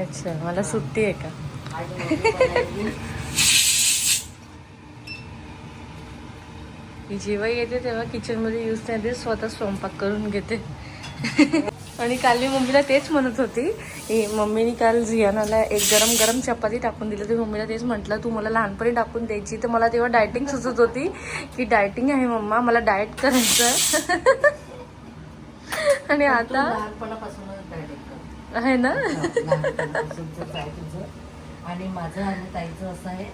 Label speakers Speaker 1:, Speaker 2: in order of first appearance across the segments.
Speaker 1: अच्छा मला सुट्टी आहे का? मी जेव्हा येते तेव्हा किचनमध्ये यूज नाही देत स्वतः स्वयंपाक करून घेते. आणि काल मी मम्मीला तेच म्हणत होती की मम्मीने काल झियानाला एक गरम गरम चपाती टाकून दिली होती. मम्मीला तेच म्हटलं तू मला लहानपणी टाकून द्यायची. तर मला तेव्हा डायटिंग सुचत होती की डायटिंग आहे मम्मा मला डाएट करायचं आणि आता
Speaker 2: लहानपणापासूनच
Speaker 1: आहे ना?
Speaker 2: तुझं? आणि माझं आणि ताईचं असं आहे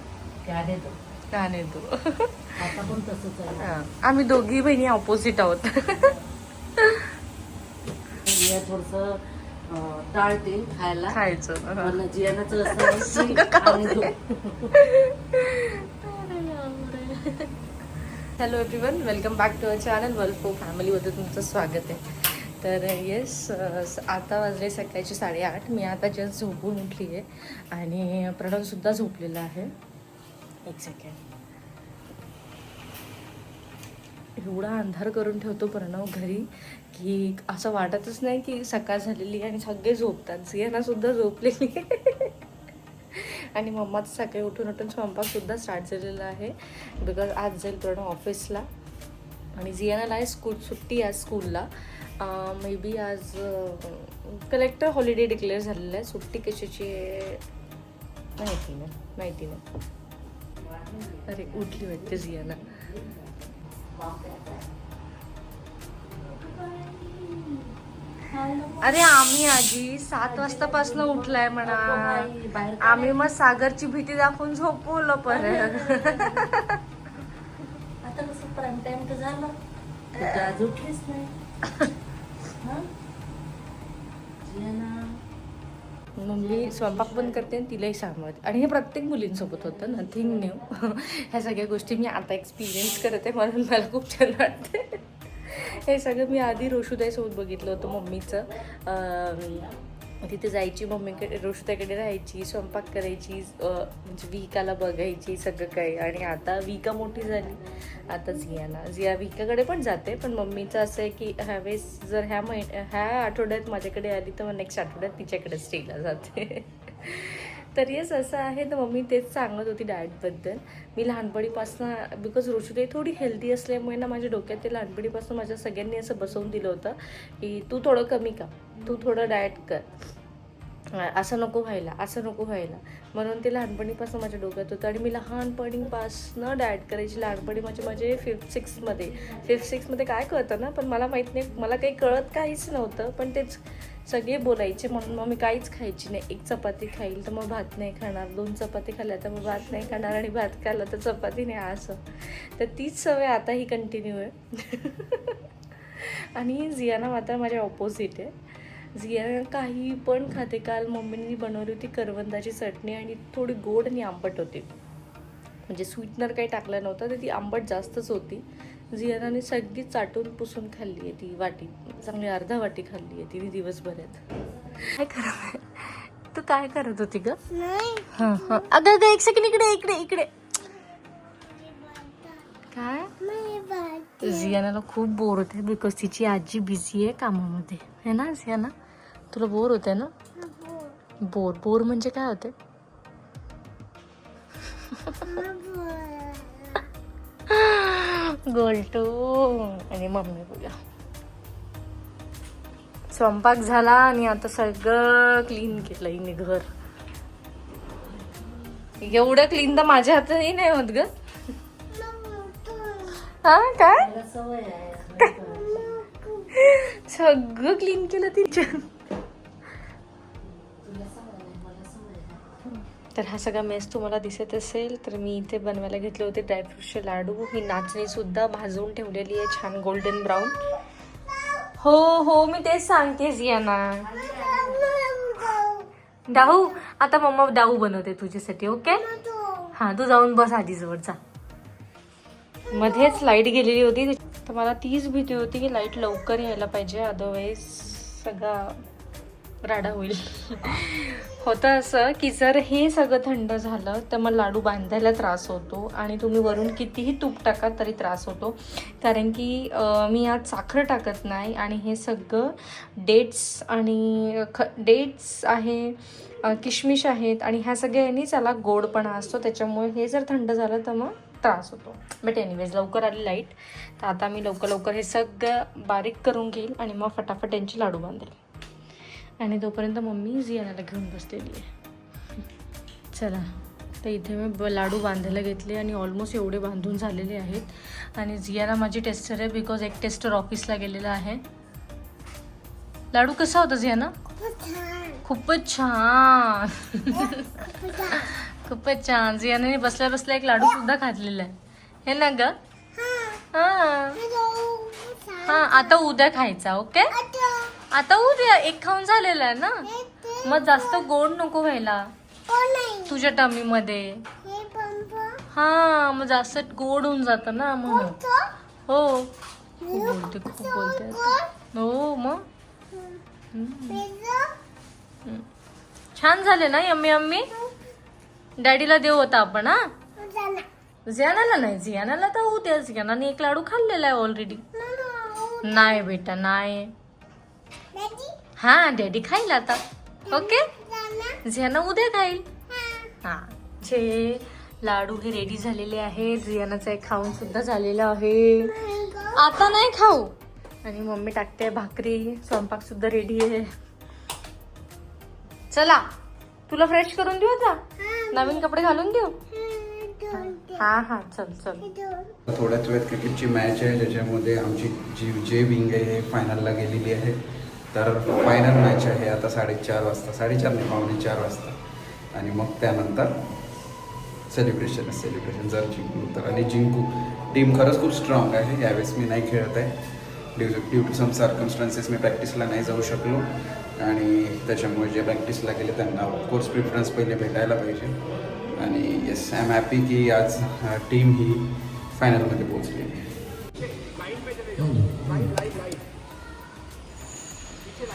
Speaker 2: की आले तो.
Speaker 1: छान आहे तू.
Speaker 2: आता पण तसंच आहे.
Speaker 1: हा. आम्ही दोघी बहिणी ऑपोजिट आहोत.
Speaker 2: थोडस टाळते खायला.
Speaker 1: खायचं
Speaker 2: जियानाचं असं की
Speaker 1: hello everyone welcome back to our channel वल्फो फॅमिलीमध्ये तुमचं स्वागत आहे. तर येस आता वाजले सकाळचे साडेआठ. मी आता जस्ट झोपून उठली आहे आणि प्रणवसुद्धा झोपलेला आहे. एक सेकंड एवढा अंधार करून ठेवतो प्रणव घरी की असं वाटतच नाही की सकाळ झालेली आणि सगळे झोपतात. सियानासुद्धा झोपलेली आणि मम्माचं सकाळी उठून उठून स्वयंपाकसुद्धा स्टार्ट झालेला आहे. बिकॉज आज जाईल प्रणव ऑफिसला आणि जियानाला आहे स्कूल सुट्टी आहे स्कूलला. मे बी आज कलेक्टर हॉलिडे डिक्लेअर झालेलं आहे. सुट्टी कशाची माहिती नाही माहिती नाही. अरे उठली वाटते जियाना अरे आम्ही आजी सात वाजतापासून उठलाय म्हणा. आम्ही मग सागरची भीती दाखवून झोपवलं परत.
Speaker 2: आता कसं प्राईम टाइम तर झालं. उठलीच नाही. मम्मी
Speaker 1: मग मी स्वयंपाक पण करते आणि तिलाही सांगते आणि हे प्रत्येक मुलींसोबत होतं नथिंग न्यू ह्या सगळ्या गोष्टी मी आता एक्सपिरियन्स करते म्हणून मला खूप छान वाटते हे सगळं मी आधी रोशुदाईसोबत बघितलं होतं मम्मीचं. तिथे जायची मम्मीकडे रोशुदाईकडे राहायची स्वयंपाक करायची म्हणजे विकाला बघायची सगळं काही. आणि आता विका मोठी झाली. आता झियाला झिया विकाकडे पण जाते पण मम्मीचं असं आहे की ह्यावेळेस जर ह्या महिन्या ह्या आठवड्यात माझ्याकडे आली तर मग नेक्स्ट आठवड्यात तिच्याकडे स्टेला जाते. तर येस असं आहे. तर मम्मी तेच सांगत होती डाएटबद्दल मी लहानपणीपासून बिकॉज ऋषुताई थोडी हेल्दी असल्यामुळे ना माझ्या डोक्यात ते लहानपणीपासून माझ्या सगळ्यांनी असं बसवून दिलं होतं की तू थोडं कमी का तू थोडं डाएट कर. असं नको व्हायला असं नको व्हायला. म्हणून ते लहानपणीपासून माझ्या डोक्यात होतं आणि मी लहानपणीपासून डाएट करायची. लहानपणी म्हणजे माझे फिफ्थ सिक्समध्ये फिफ्थ सिक्समध्ये काय कळतं ना? पण मला माहीत नाही मला काही कळत काहीच नव्हतं. पण तेच सगळे बोलायचे म्हणून मग मी काहीच खायची नाही. एक चपाती खाईल तर मग भात नाही खाणार दोन चपाती खाल्ल्या तर मग भात नाही खाणार आणि भात खाल्ला तर चपाती नाही असं. तर तीच सवय आताही कंटिन्यू आहे. आणि जियाना मात्र माझ्या ऑपोजिट आहे. जिया काही पण खाते काल मम्मीने बनवली होती करवंदाची चटणी आणि थोडी गोड आणि आंबट होती. म्हणजे स्वीटनर काही टाकलं नव्हतं तर ती आंबट जास्तच होती. जियानाने सगळी चाटून पुसून खाल्ली आहे ती वाटी. चांगली अर्धा वाटी खाल्ली आहे ती दिवसभरात. काय करत तू काय करत होती ग? हां हां. अगं अगं एक सेकंड इकडे इकडे इकडे. काय? जियानाला खूप बोर होते बिकॉज तिची आजी बिझी आहे कामामध्ये. है ना जियाना? तुला बोर होते ना? बोर बोर म्हणजे काय होते गोल्टू आणि मम्मी बोला स्वयंपाक झाला आणि आता सगळं क्लीन केलं हिने घर. एवढं क्लीन तर माझ्या हाताने नाही होत ग. हा काय? सगळं क्लीन केलं तिच्या. तर हा सगळा मेस तुम्हाला दिसत असेल तर मी इथे बनवायला घेतले होते ड्रायफ्रूटचे लाडू. ही नाचणीसुद्धा भाजून ठेवलेली आहे छान गोल्डन ब्राऊन हो हो मी तेच सांगते यांना. डाऊ आता मम्मा डाऊ बनवते तुझ्यासाठी ओके? हा तू जाऊन बस आधी जवळ जा. मध्येच लाइट गेलेली होती तर मला तीच भीती होती की लाइट लवकर यायला पाहिजे अदरवाईज सगळा राडा होईल. होतं असं की जर हे सगळं थंड झालं तर मग लाडू बांधायला त्रास होतो आणि तुम्ही वरून कितीही तूप टाका तरी त्रास होतो. कारण की मी आज साखर टाकत नाही आणि हे सगळं डेट्स आणि ख डेट्स आहे किशमिश आहेत आणि ह्या सगळ्यांनी त्याला गोडपणा असतो. त्याच्यामुळे हे जर थंड झालं तर मग त्रास होतो. बट एनिवेज लवकर आली लाइट. तर आता मी लवकर लवकर हे सगळं बारीक करून घेईल आणि मग फटाफट यांची लाडू बांधेल. आणि तोपर्यंत मम्मी जियानाला घेऊन बसलेली आहे. चला तर इथे मी ब- लाडू बांधायला घेतले आणि ऑलमोस्ट एवढे बांधून झालेले आहेत. आणि जियाना माझी टेस्टर आहे बिकॉज एक टेस्टर ऑफिसला गेलेला आहे. लाडू कसा होता जियाना? खूपच छान. खूपच छान. जियानाने बसल्या बसल्या एक लाडू सुद्धा खाल्लेला आहे. हे ना ग? हा. हा. आता उद्या खायचा ओके? आता उद्या एक खाऊन झालेला आहे ना? मग जास्त गोड नको व्हायला. तुझ्या टमी मध्ये हा मग जास्त गोड होऊन जातं ना म्हणून. हो. खूप बोलते खूप बोलते हो मग. छान झाले ना यम्मी यम्मी? डॅडीला देऊ होता आपण हा? जियानाला नाही जियानाला तर उद्या जियानाने एक लाडू खाल्लेला आहे ऑलरेडी नाही बेटा नाही. हा डॅडी खाईल आता. ओके झियाना उद्या खाईल. हा. जे लाडू हे रेडी झालेले आहेत झियानाचा एक खाऊन सुद्धा झालेला आहे. आता नाही खाऊ. आणि मम्मी टाकते भाकरी स्वयंपाक सुद्धा रेडी आहे. चला तुला फ्रेश करून देऊ आता? नवीन कपडे घालून देऊ? हा हा चल चल.
Speaker 3: थोड्याच वेळात क्रिकेटची मॅच आहे ज्याच्यामध्ये आमची जी जे विंग आहे हे फायनलला गेलेली आहे. तर फायनल मॅच आहे आता साडेचार वाजता. साडेचार नाही पावणे चार वाजता. आणि मग त्यानंतर सेलिब्रेशन आहे सेलिब्रेशन जर जिंकू तर. आणि जिंकू. टीम खरंच खूप स्ट्रॉंग आहे. यावेळेस मी नाही खेळत आहे. Due due to some circumstances मी प्रॅक्टिसला नाही जाऊ शकलो. आणि त्याच्यामुळे जे प्रॅक्टिसला गेले त्यांना ऑफकोर्स प्रिफरन्स पहिले भेटायला पाहिजे. आणि येस आय एम हॅपी की आज uh, टीम ही फायनलमध्ये पोहोचलेली आहे.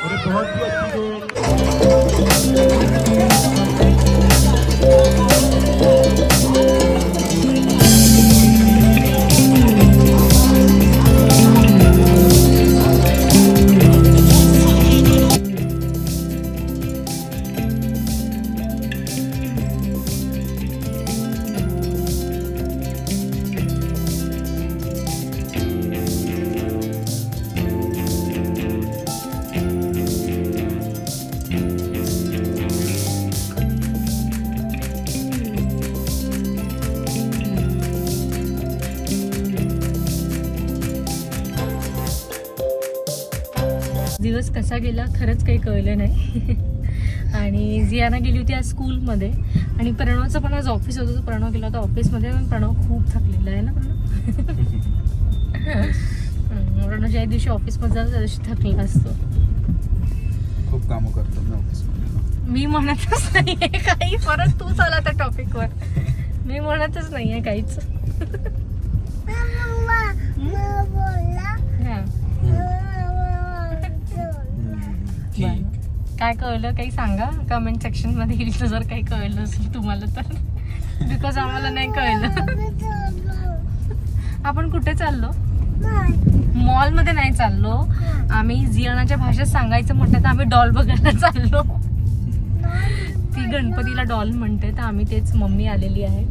Speaker 4: की धावण बल्लेबाज अरे बहुत ही अच्छी गेंद
Speaker 1: दिवस कसा गेला खरंच काही कळलं नाही. आणि जियाना गेली होती आज स्कूलमध्ये. आणि प्रणवचं पण आज ऑफिस होतं तो प्रणव गेला होता ऑफिसमध्ये पण प्रणव खूप थकलेला आहे ना प्रणव? प्रणव ज्या दिवशी ऑफिसमध्ये जातो त्या दिवशी थकला असतो.
Speaker 3: खूप कामं करतो मी ऑफिसमध्ये.
Speaker 1: मी म्हणतच नाहीये काही परत तूच आला त्या टॉपिकवर मी म्हणतच नाहीये काहीच. काय कळलं काही सांगा? कमेंट सेक्शनमध्ये येईल जर काही कळलं असेल तुम्हाला तर. बिकॉज आम्हाला नाही कळलं. आपण कुठे चाललो? मॉलमध्ये नाही चाललो. आम्ही जियानाच्या भाषेत सांगायचं म्हटलं तर आम्ही डॉल बघायला चाललो. ती गणपतीला डॉल म्हणते तर आम्ही तेच मम्मी आलेली आहे.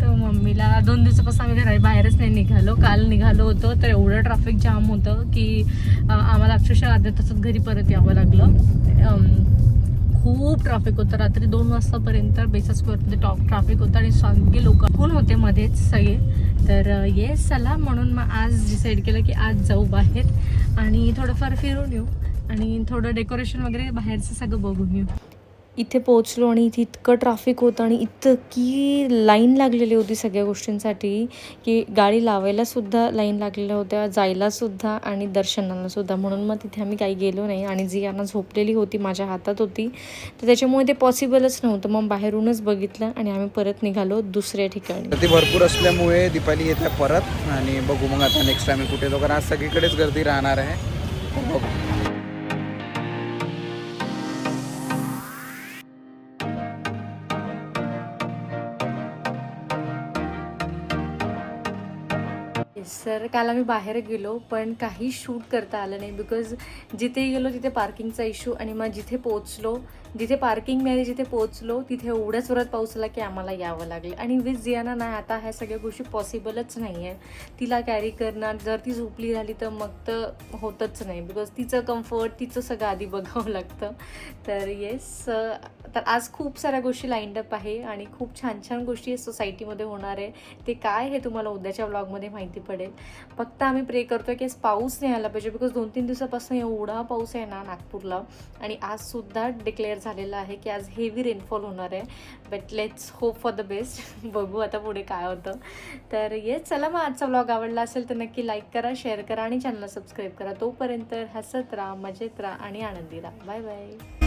Speaker 1: तर मम्मीला दोन दिवसापासून आम्ही घरा बाहेरच नाही निघालो. काल निघालो होतो तर एवढं ट्रॅफिक जाम होतं की आम्हाला अक्षरशः अर्ध्या तासात घरी परत यावं लागलं. खूप ट्रॅफिक होतं. रात्री दोन वाजतापर्यंत बेसा स्क्वेअरमध्ये टॉप ट्रॅफिक होतं आणि सगळे लोक कोण होते मध्येच सगळे. तर येस चला म्हणून मग आज डिसाईड केलं की आज जाऊ बाहेर आणि थोडंफार फिरून येऊ आणि थोडं डेकोरेशन वगैरे बाहेरचं सगळं बघून येऊ. इथे पोहोचलो आणि इथे इतकं ट्रॅफिक होतं आणि इतकी लाईन लागलेली होती सगळ्या गोष्टींसाठी की गाडी लावायलासुद्धा लाईन लागलेल्या होत्या जायलासुद्धा आणि दर्शनालासुद्धा म्हणून मग तिथे आम्ही काही गेलो नाही. आणि जी यांना झोपलेली होती माझ्या हातात होती तर त्याच्यामुळे ते पॉसिबलच नव्हतं. मग बाहेरूनच बघितलं आणि आम्ही परत निघालो दुसऱ्या ठिकाणी.
Speaker 3: गर्दी भरपूर असल्यामुळे दीपाली येत्या परत आणि बघू मग आता नेक्स्ट टाइम कुठे. येतो कारण आज सगळीकडेच गर्दी राहणार आहे. बघू.
Speaker 1: सर काल आम्ही बाहेर गेलो पण काही शूट करता आलं नाही बिकॉज जिथे गेलो तिथे पार्किंगचा इश्यू आणि मग जिथे पोचलो जिथे पार्किंग मिळाली जिथे पोचलो तिथे एवढ्याच जोरात पाऊस आला की आम्हाला यावं लागलं. आणि विथ जियाना नाही आता ह्या सगळ्या गोष्टी पॉसिबलच नाही आहे तिला कॅरी करणार जर ती झोपली राहिली तर मग तर होतच नाही बिकॉज तिचं कम्फर्ट तिचं सगळं आधी बघावं लागतं. तर येस तर आज खूप साऱ्या गोष्टी लाईंड अप आहे आणि खूप छान छान गोष्टी सोसायटीमध्ये होणार आहे. ते काय हे तुम्हाला उद्याच्या व्लॉगमध्ये माहिती पडेल. फक्त आम्ही प्रे करतोय की आज पाऊस नाही आला पाहिजे बिकॉज दोन तीन दिवसापासून एवढा पाऊस आहे ना नागपूरला. आणि आज सुद्धा डिक्लेअर झालेला आहे की आज हेवी रेनफॉल होणार आहे. But let's hope for the best बघू आता पुढे काय होतं. तर येस चला मग आजचा व्लॉग आवडला असेल तर नक्की लाईक करा शेअर करा आणि चॅनलला सबस्क्राईब करा. तोपर्यंत हसत राहा मजेत राहा आणि आनंदी राहा. Bye bye